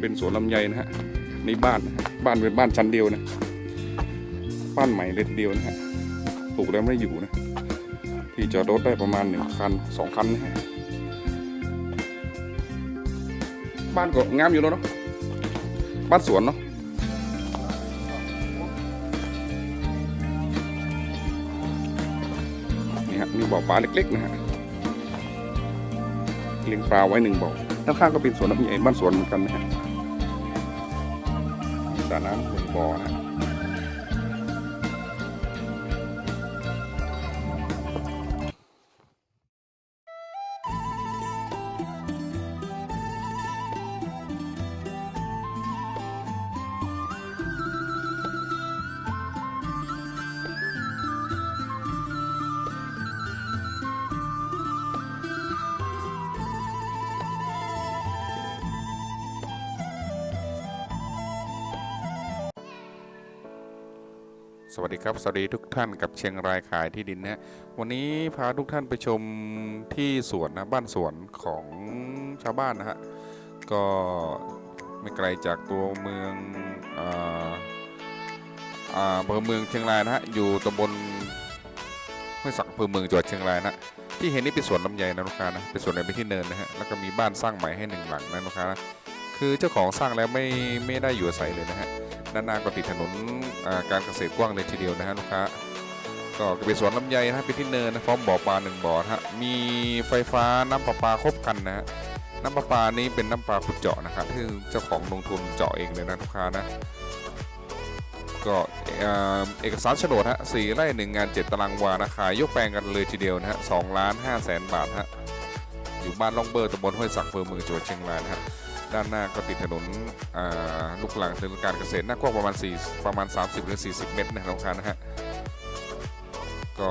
เป็นสวนลำไยนะฮะในบ้านนะฮะบ้านเป็นบ้านชั้นเดียวนะบ้านใหม่เลนเดียวนะฮะปลูกแล้วไม่อยู่นะ ที่จอดรถได้ประมาณหนึ่งคันสองคันนะฮะบ้านก็งามอยู่แล้วเนาะบ้านสวนเนาะนี่ฮะมีบ่อปลาเล็กๆนะฮะเลี้ยงปลาไว้หนึ่งบ่อด้านข้างก็เป็นสวนลำไยบ้านสวนเหมือนกันนะฮะ ระน้ำหนึ่งบ่อนะ สวัสดีครับ สวัสดีทุกท่านกับเชียงรายขายที่ดินนะวันนี้พาทุกท่านไปชมที่สวนนะบ้านสวนของชาวบ้านนะฮะก็ไม่ไกลจากตัวเมืองอ่าอ่าอำเภอเมืองเชียงรายนะฮะอยู่ตำบลห้วยสักอำเภอเมืองจังหวัดเชียงรายนะที่เห็นนี่เป็นสวนลำไยนะลูกค้านะเป็นสวนในเป็นที่เนินนะฮะแล้วก็มีบ้านสร้างใหม่ให้หนึ่งหลังนะลูกค้านะ คือเจ้าของสร้างแล้วไม่ไม่ได้อยู่อาศัยเลยนะฮะด้านหน้าก็ติดถนนการเกษตรกว้างเลยทีเดียวนะฮะลูกค้าก็เป็นสวนลำไยนะฮะเป็นที่เนินนะพร้อมบ่อปลาหนึ่งบ่อฮะมีไฟฟ้าน้ำประปาครบคันนะฮะน้ำประปานี้เป็นน้ำปลาขุดเจาะนะครับที่เจ้าของลงทุนเจาะเองเลยนะลูกค้านะก็เอกสารโฉนดฮะสี่ไร่หนึ่งงานเจ็ดตารางวานะขายยกแปลงกันเลยทีเดียวนะฮะสองล้านห้าแสนบาทฮะอยู่บ้านล่องเบอร์ตำบลห้วยสักเภอเมืองจังหวัดเชียงรายนะฮะ ด้านหน้าก็ติดถนนลูกหลังถนนการเกษตรหน้ากว้างประมาณ4ประมาณ 30 หรือ 40 เมตรนะครับลูกค้านะฮะก็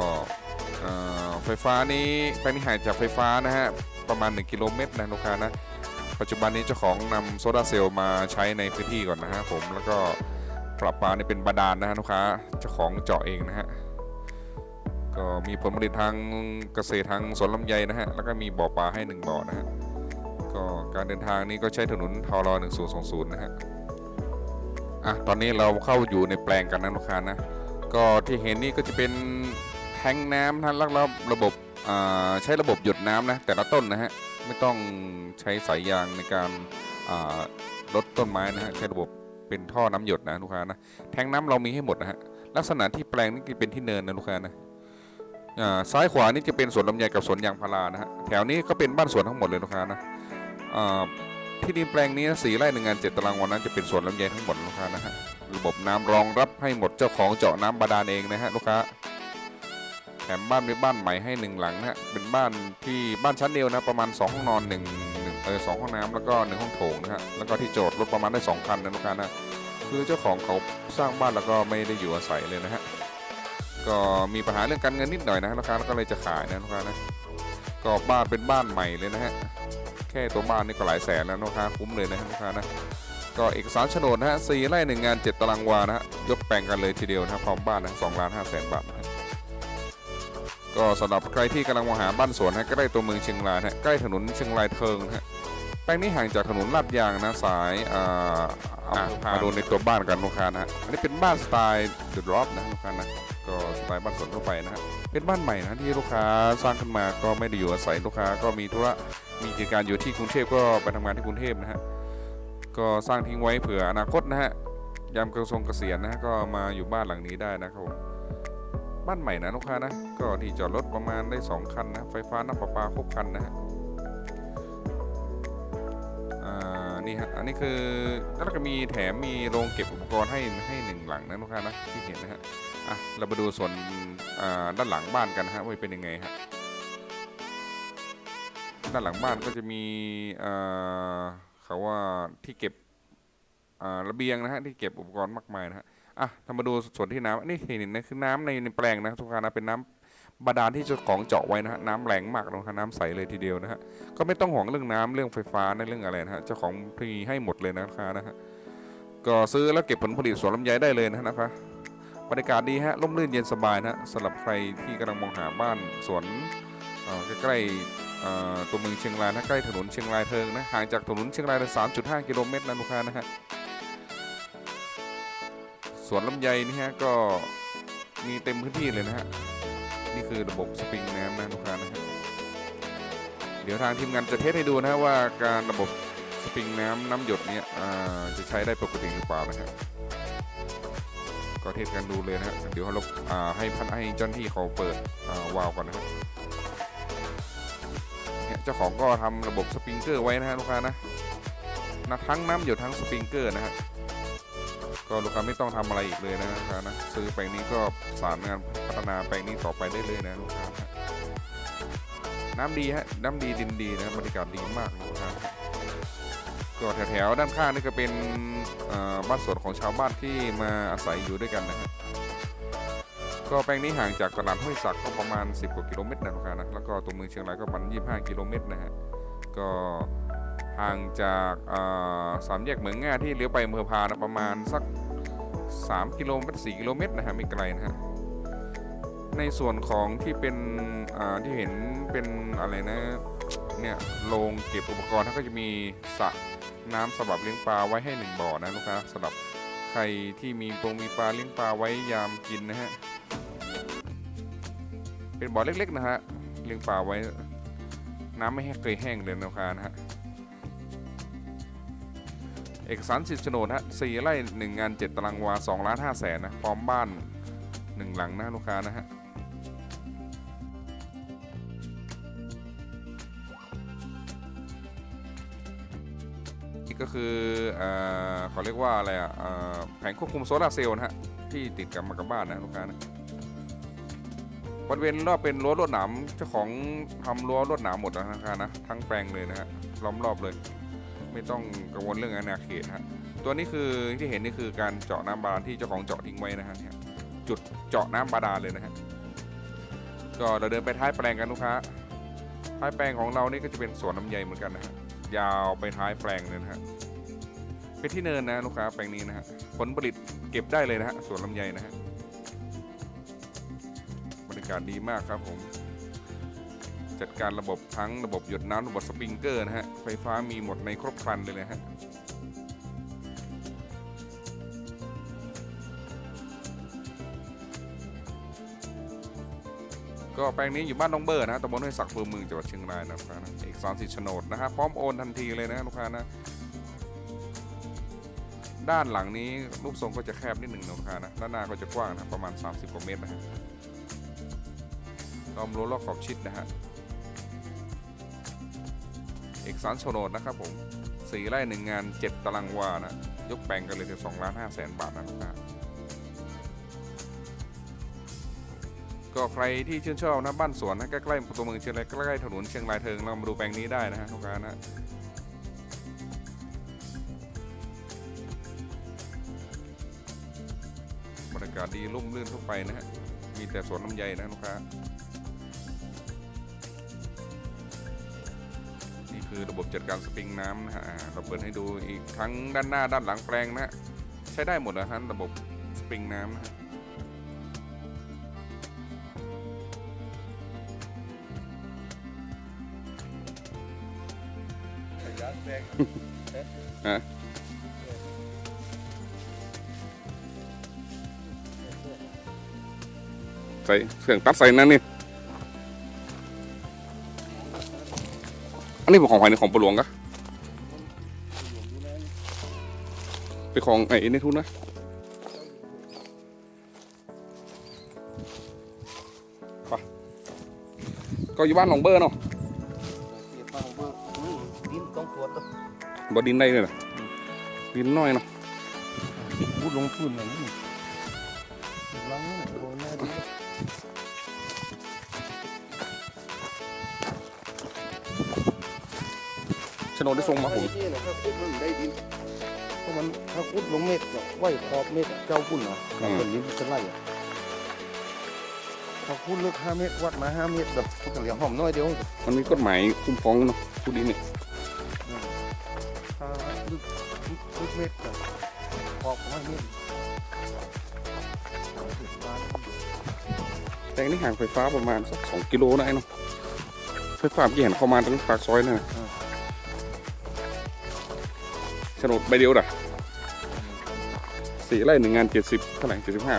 ไฟฟ้านี้แปลงนี้ห่างจากไฟฟ้านะฮะประมาณ 1 กิโลเมตรนะลูกค้านะปัจจุบันนี้เจ้าของนำโซลาเซลล์มาใช้ในพื้นที่ก่อนนะฮะผมแล้วก็ปรับปลานี่เป็นบาดาลนะฮะลูกค้าเจ้าของเจาะเองนะฮะก็มีผลผลิตทางเกษตรทางสวนลำไยนะฮะแล้วก็มีบ่อปลาให้หนึ่งบ่อนะฮะ ก็การเดินทางนี้ก็ใช้ถนนทร1020 นะฮะ อะ ตอนนี้เราเข้าอยู่ในแปลงกันนะลูกค้านะ ก็ที่เห็นนี่ก็จะเป็นแทงน้ำนะแล้วระบบใช้ระบบหยดน้ำนะ แต่ละต้นนะฮะ ไม่ต้องใช้สายยางในการลดต้นไม้นะฮะ ใช้ระบบเป็นท่อน้ำหยดนะลูกค้านะ แทงน้ำเรามีให้หมดนะฮะ ลักษณะที่แปลงนี่จะเป็นที่เนินนะลูกค้านะซ้ายขวานี่จะเป็นสวนลำไยกับสวนยางพารานะฮะ แถวนี้ก็เป็นบ้านสวนทั้งหมดเลยลูกค้านะ ที่ดินแปลงนี้สี่ไร่หนึ่งงานเจ็ดตารางวานั้นจะเป็นสวนลำไยทั้งหมดลูกค้านะฮะระบบน้ำรองรับให้หมดเจ้าของเจาะน้ำบาดาลเองนะฮะลูกค้าแถมบ้านเป็นบ้านใหม่ให้หนึ่งหลังนะฮะเป็นบ้านที่บ้านชั้นเดียวนะประมาณ 2 ห้องนอนหนึ่งเออสองห้องน้ำแล้วก็หนึ่งห้องโถงนะฮะแล้วก็ที่โจทย์รถประมาณได้สองคันนะลูกค้านะคือเจ้าของเขาสร้างบ้านแล้วก็ไม่ได้อยู่อาศัยเลยนะฮะก็มีปัญหาเรื่องการเงินนิดหน่อยนะลูกค้าแล้วก็เลยจะขายนะลูกค้านะก็บ้านเป็นบ้านใหม่เลยนะฮะ แค่ตัวบ้านนี่ก็หลายแสนแล้วนะครับคุ้มเลยนะลูกค้านะก็เอกสารโฉนดนะฮะสี่ไร่หนึ่งงานเจ็ดตารางวานะฮะยกแปลงกันเลยทีเดียวนะครับพร้อมบ้านนะสองล้านห้าแสนบาทนะฮะก็สำหรับใครที่กำลังมองหาบ้านสวนนะใกล้ตัวเมืองเชียงรายนะฮะใกล้ถนนเชียงรายเทิงนะฮะแปลงนี้ห่างจากถนนลาดยางนะสายอ่าอ่ามาดูในตัวบ้านกันลูกค้านะฮะอันนี้เป็นบ้านสไตล์เดอะดรอปนะลูกค้านะ ก็สไตล์บ้านสวนทั่วไปนะฮะเป็นบ้านใหม่นะที่ลูกค้าสร้างขึ้นมาก็ไม่ได้อยู่อาศัยลูกค้าก็มีธุระมีกิจการอยู่ที่กรุงเทพก็ไปทำงานที่กรุงเทพนะฮะก็สร้างทิ้งไว้เผื่ออนาคตนะฮะยามกระทรวงเกษียณนะฮะก็มาอยู่บ้านหลังนี้ได้นะครับผมบ้านใหม่นะลูกค้านะก็ที่จอดรถประมาณได้ 2 คันนะไฟฟ้าน้ำประปาครบคันนะฮะอ่านี่ฮะอันนี้คือแล้วก็มีแถมมีโรงเก็บอุปกรณ์ให้ให้ หลังนะลูกค้านะที่เห็นนะฮะอะเรามาดูส่วนอ่าด้านหลังบ้านกันนะฮะว่าเป็นยังไงฮะด้านหลังบ้านก็จะมีเอ่อเขาว่าที่เก็บอ่าระเบียงนะฮะที่เก็บอุปกรณ์มากมายนะฮะอะถ้ามาดูส่วนที่น้ำนี่เห็นนะคือน้ำในในแปลงนะทุกท่านะเป็นน้ำบาดาลที่เจ้าของเจาะไว้นะฮะน้ำแรงมากนะครับน้ำใสเลยทีเดียวนะฮะก็ไม่ต้องห่วงเรื่องน้ำเรื่องไฟฟ้าในเรื่องอะไรนะฮะเจ้าของพรีให้หมดเลยนะครับนะฮะ ก็ซื้อแล้วเก็บผลผลิตสวนลำไยได้เลยนะนะครับบรรยากาศดีฮะร่มรื่นเย็นสบายนะสำหรับใครที่กำลังมองหาบ้านสวนใกล้ๆตัวเมืองเชียงรายนะใกล้ถนนเชียงรายเทิงนะห่างจากถนนเชียงรายสามจุดห้ากิโลเมตรนะลูกค้านะฮะสวนลำไยนี่ฮะก็มีเต็มพื้นที่เลยนะฮะนี่คือระบบสปริงน้ำนะลูกค้านะฮะเดี๋ยวทางทีมงานจะเทสให้ดูนะฮะว่าการระบบ สปริงน้ำน้ำหยดเนี่ยจะใช้ได้ปกติหรือเปล่านะฮะก็เทสกันดูเลยนะฮะเดี๋ยวเราอ่าให้พันให้เจ้าหน้าที่เขาเปิดาวาล์วก่อนนะครับเนี่ยเจ้าของก็ทำระบบสปริงเกอร์ไว้นะฮะลูกค้านะนะทั้งน้ำหยดทั้งสปริงเกอร์นะฮะก็ลูกค้าไม่ต้องทำอะไรอีกเลยนะลูกค้านะซื้อแปลงนี้ก็สารงานพัฒนาแปลงนี้ต่อไปได้เลยนะลูกค้าน้ำดีฮะน้ำดีดินดีนะบรรยากาศดีมากลูกค้า ก็แถวๆด้านข้างนี่ก็เป็นบ้านสวนของชาวบ้านที่มาอาศัยอยู่ด้วยกันนะฮะก็แปลงนี้ห่างจากตลาดห้วยสักก็ประมาณ 10 กว่ากิโลเมตรนะลูกค้านะแล้วก็ตัวเมืองเชียงรายก็ประมาณ25 กิโลเมตรนะฮะก็ห่างจากสามแยกเหมืองง่าที่เลี้ยวไปอำเภอพานะประมาณสัก 3 กิโลเมตร4กิโลเมตรนะฮะไม่ไกลนะฮะในส่วนของที่เป็นที่เห็นเป็นอะไรนะ เนี่ยโรงเก็บอุปกรณ์เขานก็จะมีสระน้ำสำหรับเลี้ยงปลาไว้ให้หนึ่งบ่อนะลูกค้าสำหรับใครที่มีปงมีปลาเลี้ยงปลาไว้ยามกินนะฮะเป็นบ่อเล็กๆนะฮะเลี้ยงปลาไว้ น้ำไม่ให้เคยแห้งเลยนะลูกค้านะฮะเอกสารสิทธิ์โฉนดฮะสี่ไร่หนึ่งงานเจ็ดตารางวาสองล้านห้าแสนนะพร้อมบ้านหนึ่งหลังนะลูกค้านะฮะ คือเอ่อเขาเรียกว่าอะไรอะแผงควบคุมโซลาร์เซลล์นะฮะที่ติดกับมากับบ้านนะลูกค้านะบริเวณรอบเป็นรั้วลวดหนามเจ้าของทำรั้วลวดหนามหมดแล้วนะครับนะทั้งแปลงเลยนะฮะล้อมรอบเลย ไม่ต้องกังวลเรื่องอาณาเขตฮะตัวนี้คือที่เห็นนี่คือการเจาะน้ำบาดาลที่เจ้าของเจาะทิ้งไว้นะฮะจุดเจาะน้ำบาดาลเลยนะฮะก็เราเดินไปท้ายแปลงกันลูกค้าท้ายแปลงของเรานี่ก็จะเป็นสวนลำไยเหมือนกันนะฮะยาวไปท้ายแปลงเลยนะฮะ เป็นที่เนินนะลูกค้าแปลงนี้นะฮะผลผลิตเก็บได้เลยนะฮะสวนลำไยนะฮะบรรยากาศดีมากครับผม จัดการระบบทั้งระบบหยดน้ำระบบสปริงเกอร์นะฮะไฟฟ้ามีหมดในครบครันเลยนะฮะก็แปลงนี้อยู่บ้านน้องเบอร์นะฮะตำบลห้วยสักอำเภอเมืองจังหวัดเชียงรายนะค้านะเอกสารสิทธิ์โฉนดนะฮะพร้อมโอนทันทีเลยนะลูกค้านะ ด้านหลังนี้รูปทรงก็จะแคบนิดหนึ่งนะลูกค้านะด้านหน้าก็จะกว้างนะประมาณ 30กว่าเมตรนะฮะล้อมรั้วรอบขอบชิดนะฮะเอกสารโฉนดนะครับผมสี่ไร่หนึ่งงานเจ็ดตารางวานะยกแปลงกันเลยถึงสองล้านห้าแสนบาทนะลูกค้าก็ใครที่ชื่นชอบนะบ้านสวนนะใกล้ๆตัวเมืองเชียงรายใกล้ๆถนนเชียงรายเทิงเรามาดูแปลงนี้ได้นะฮะลูกค้านะ ดีร่มรื่นทั่วไปนะฮะ มีแต่สวนลำไยนะลูกค้า นี่คือระบบจัดการสปริงน้ำนะฮะอ่าเราเปิดให้ดูอีกทั้งด้านหน้าด้านหลังแปลงนะฮะ ใช้ได้หมดนะฮะระบบสปริงน้ำนะฮะฮะ ใส่เครื่องตัดใส่นั่นนี่ อันนี้เป็นของใครในของปลวงกะเป็นของไอ้ในทุนนะไปก็อยู่บ้านหนองเบอร์เนาะดินต้องปวดตัวบ่ดินได้เลยนะดินน้อยเนาะพูดลงพื้นอย่างนี้ลังนี่โดนแน่ ดิโฉนดได้ส่งมาผมที่นะถ้าคุดมันได้ดินเพราะมันถ้าคุดลงเม็ดก็ไหวขอบเม็ดเจ้าพุ่นนะแล้วเป็นลิ้นจะไล่อะถ้าคุดลึกห้าเมตรวัดมาห้าเมตรแบบมันก็เหลียงหอมน้อยเดียวมันมีกฎหมายคุ้มครองเนาะผู้ดินเนี่ยถ้าลึกลึกเมตรก็ขอบประมาณเมตรแต่นี่ห่างไฟฟ้าประมาณสักสองกิโลได้เนาะไฟฟ้าเมื่อกี้เห็นเข้ามาตรงปากซอยนั่นน่ะ โฉนดใบเดียวด่ะสี่ไร่หนึ่งงานเจ็ดสิบเท่าไหร่เจ็ดสิบห้า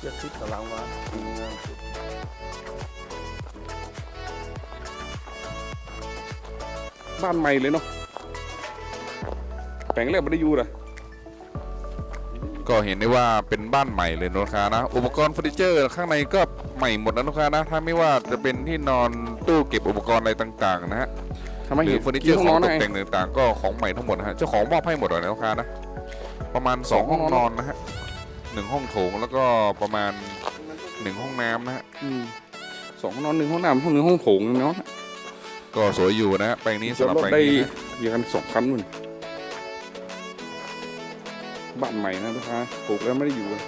เจ็ดสิบตารางวาบ้านใหม่เลยเนาะแปลงแรกไม่ได้อยู่ด่ะก็เห็นได้ว่าเป็นบ้านใหม่เลยนะลูกค้านะ อุปกรณ์เฟอร์นิเจอร์ข้างในก็ใหม่หมดนะลูกค้านะ ถ้าไม่ว่าจะเป็นที่นอนตู้เก็บอุปกรณ์อะไรต่าง ๆ นะฮะทำไมหรืเห็อนเฟอร์นิเจอร์ห้ขอองงนตอนกนะแต่งต่างๆ ก็ของใหม่ทั้งหมดนะฮะเจ้าของมอบให้หมดเลยนะลูกค้านะประมาณสองห้องนอนนะฮะหนึ่งห้องโถงแล้วก็ประมาณหนึ่งห้องน้ำนะฮะอืมสองห้องนอนหนึ่งห้องน้ำห้องหนึ่งห้องโถงเนาะก็สวยอยู่นะฮะแปลงนี้จอดสำหรับรถแปลงได้นี้นะเยอะกันสองคันนู่นบ้านใหม่นะลูกค้าปลูกแล้วไม่ได้อยู่เลย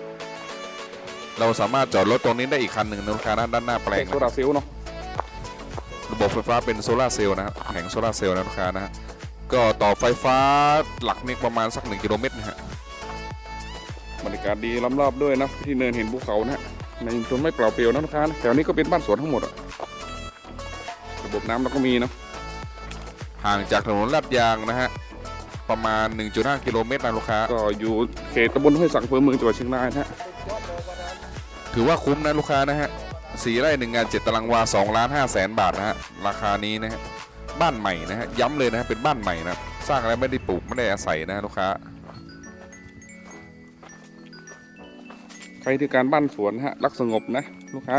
เราสามารถจอดรถตรงนี้ได้อีกคันหนึ่งนะลูกค้านะด้านหน้าแปลงโซนะลาร์เซลล์เนาะ ระบบไฟฟ้าเป็นโซลาร์เซลล์นะครับแผงโซลาร์เซลล์นะลูกค้านะฮะก็ต่อไฟฟ้าหลักนี่ประมาณสักหนึ่งกิโลเมตรนะฮะบรรยากาศดีล้อมรอบด้วยนะที่เนินเห็นภูเขานะฮะในชุมชนไม่เปล่าเปลี่ยวนะลูกค้านะแถวนี้ก็เป็นบ้านสวนทั้งหมดอะระบบน้ำเราก็มีเนาะห่างจากถนนลาดยางนะฮะประมาณ 1.5 กิโลเมตรนะลูกค้า ก็อยู่เขตตำบลห้วยสังอำเภอเมืองจังหวัดเชียงรายนะฮะถือว่าคุ้มนะลูกค้านะฮะ สี่ไร่หนึ่งงานเจ็ดตารางวา2ล้าน5แสนบาทนะฮะราคานี้นะฮะบ้านใหม่นะฮะย้ำเลยนะฮะเป็นบ้านใหม่นะสร้างแล้วไม่ได้ปลูกไม่ได้อาศัยนะลูกค้าใครที่การบ้านสวนนะฮะรักสงบนะลูกค้า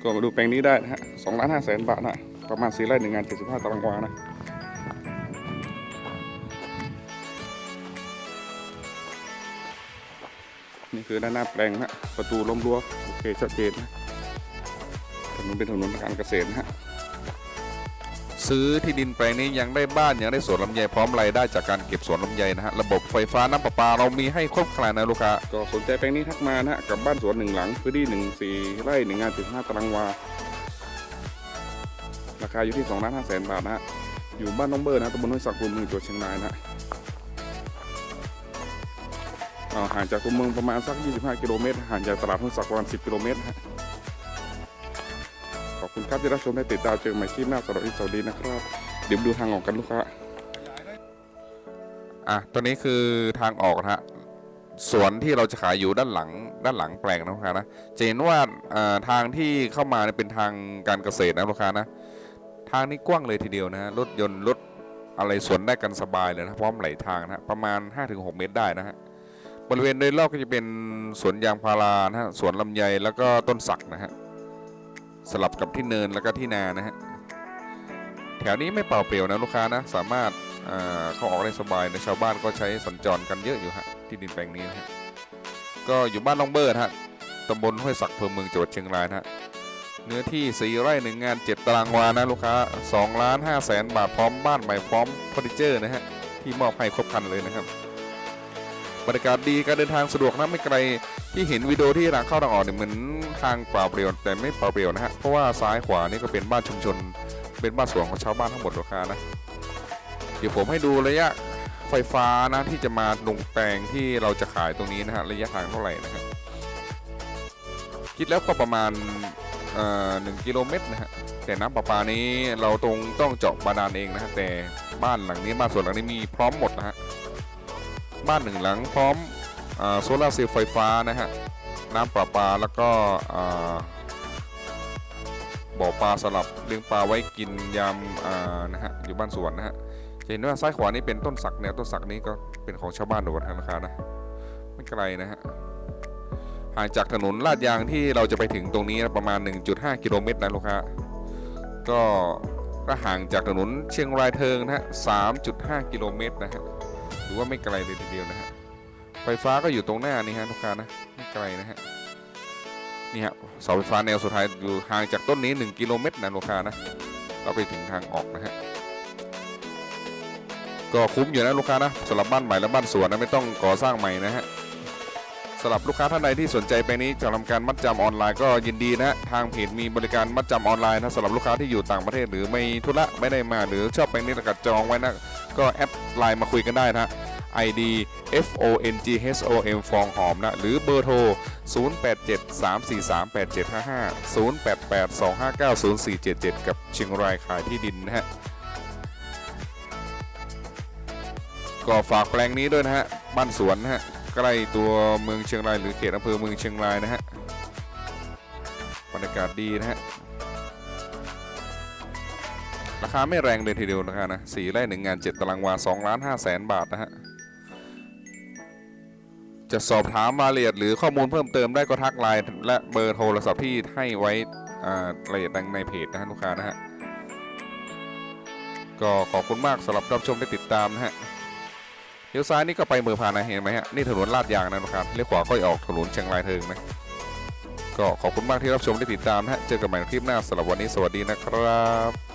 ก็มาดูแปลงนี้ได้นะฮะสองล้านห้าแสนบาทนะประมาณสี่ไร่หนึ่งงานเจ็ดสิบห้าตารางวานะนี่คือด้านหน้าแปลงนะฮะประตูล้มรั้วโอเคชัดเจนนะ นนเป็นถนนการเกษตรนะฮะซื้อที่ดินแปลงนี้ยังได้บ้านยังได้สวนลำไยพร้อมรายได้จากการเก็บสวนลำไยนะฮะระบบไฟฟ้าน้ำประปาเรามีให้ครบครันนะลูกค้าก็สนใจแปลงนี้ทักมานะฮะกับบ้านสวนหนึ่งหลังพื้นที่หนึ่งสี่ไร่หนึ่งงานสิบห้าตารางวาราคาอยู่ที่สองล้านห้าแสนบาทนะฮะอยู่บ้านน้องเบอร์นะตำบลห้วยสักเมืองจังหวัดเชียงรายนะฮะอ่าห่างจากตัวเมืองประมาณสัก 25 กิโลเมตรห่างจากตลาดห้วยสักประมาณ 10 กิโลเมตรนะฮะ ขอบคุณครับที่รับชมและติดตามเจอกันใหม่คลิปหน้าสำหรับอีสวัสดีนะครับ เดี๋ยวดูทางออกกันลูกค้าอะตัวนี้คือทางออกนะฮะสวนที่เราจะขายอยู่ด้านหลังด้านหลังแปลงนะลูกค้านะจะเห็นว่าอ่าทางที่เข้ามาเนี่ยเป็นทางการเกษตรนะลูกค้านะทางนี้กว้างเลยทีเดียวนะฮะรถยนต์รถอะไรสวนได้กันสบายเลยนะพร้อมไหลทางนะฮะประมาณ 5-6 เมตรได้นะฮะบริเวณโดยรอบก็จะเป็นสวนยางพารานะฮะสวนลำไยแล้วก็ต้นสักนะฮะ สลับกับที่เนินแล้วก็ที่นานะฮะแถวนี้ไม่เปล่าเปลี่ยวนะลูกค้านะสามารถเข้าออกได้สบายนะชาวบ้านก็ใช้สัญจรกันเยอะอยู่ฮะที่ดินแปลงนี้นะฮะก็อยู่บ้านลองเบิร์ดฮะตำบลห้วยสักอำเภอเมืองจังหวัดเชียงรายนะฮะเนื้อที่4ไร่หนึ่งงาน7ตารางวานะลูกค้า2ล้าน5แสนบาทพร้อมบ้านใหม่พร้อมเฟอร์นิเจอร์นะฮะที่มอบให้ครบครันเลยนะครับ บรรยากาศดีการเดินทางสะดวกนะไม่ไกลที่เห็นวิดีโอที่ทางเข้าทางออกเนี่ยเหมือนทางเปล่าเปลี่ยวแต่ไม่เปล่าเปลี่ยวนะฮะเพราะว่าซ้ายขวานี่ก็เป็นบ้านชุมชน เป็นบ้านสวนของชาวบ้านทั้งหมดลูกค้านะเดี๋ยวผมให้ดูระยะไฟฟ้านะที่จะมาลงแปลงที่เราจะขายตรงนี้นะฮะระยะทางเท่าไหร่นะครับคิดแล้วก็ประมาณเอ่อหนึ่งกิโลเมตรนะฮะแต่น้ำประปานี้เราตรงต้องเจาะบาดาลเองนะฮะแต่บ้านหลังนี้บ้านสวนหลังนี้มีพร้อมหมดนะฮะ บ้านหนึ่งหลังพร้อมโซลาร์เซลล์ไฟฟ้านะฮะน้ำประปาแล้วก็บ่อปลาสลับเลี้ยงปลาไว้กินยามนะฮะอยู่บ้านสวนนะฮะจะเห็นว่าซ้ายขวานี่เป็นต้นสักแนวต้นสักนี้ก็เป็นของชาวบ้านโดนทางราคานะไม่ไกลนะฮะห่างจากถนนลาดยางที่เราจะไปถึงตรงนี้นะประมาณ 1.5 กิโลเมตรนะลูกค้าก็ก็ห่างจากถนนเชียงรายเทิงนะฮะ3.5 กิโลเมตรนะฮะ ถือว่าไม่ไกลเลยทีเดียวนะฮะไฟฟ้าก็อยู่ตรงหน้านี่ฮะลูกค้านะไม่ไกลนะฮะนี่ฮะเสาไฟฟ้าแนวสุดท้ายอยู่ห่างจากต้นนี้ 1 กิโลเมตรนะลูกค้านะเราไปถึงทางออกนะฮะก็คุ้มอยู่นะลูกค้านะสำหรับบ้านใหม่และบ้านสวนนะไม่ต้องก่อสร้างใหม่นะฮะ สำหรับลูกค้าท่านใดที่สนใจไปนี้จะทำการมัดจำออนไลน์ก็ยินดีนะฮะทางเพจมีบริการมัดจำออนไลน์นะสำหรับลูกค้าที่อยู่ต่างประเทศหรือไม่ธุระไม่ได้มาหรือชอบไปนี้ต่กัดจองไว้นะก็แอดไลน์มาคุยกันได้นะฮะ ID F O N G H O M ฟองหอมนะหรือเบอร์โทร 0873438755 0882590477 กับเชียงรายขายที่ดินนะฮะก็ฝากแปลงนี้ด้วยนะฮะบ้านสวนนะฮะ ใกล้ตัวเมืองเชียงรายหรือเขตอำเภอเมืองเชียงรายนะฮะบรรยากาศดีนะฮะราคาไม่แรงเลยทีเดียวนะคะนะสี่ไร่หนึ่งงานเจ็ดตารางวาสองล้านห้าแสนบาทนะฮะจะสอบถามรายละเอียดหรือข้อมูลเพิ่มเติมได้ก็ทักไลน์และเบอร์โทรศัพท์ที่ให้ไว้ารายละเอียดในเพจนะฮะลูกค้านะฮะก็ขอบคุณมากสำหรับรับชมและติดตามนะฮะ เลี้ยวซ้ายนี่ก็ไปเมืองพานะเห็นไหมฮะนี่ถนนลาดยางนะครับเลี้ยวขวาก็ออกถนนเชียงรายเทิงนะก็ขอบคุณมากที่รับชมและติดตามนะฮะเจอกันใหม่ในคลิปหน้าสำหรับวันนี้สวัสดีนะครับ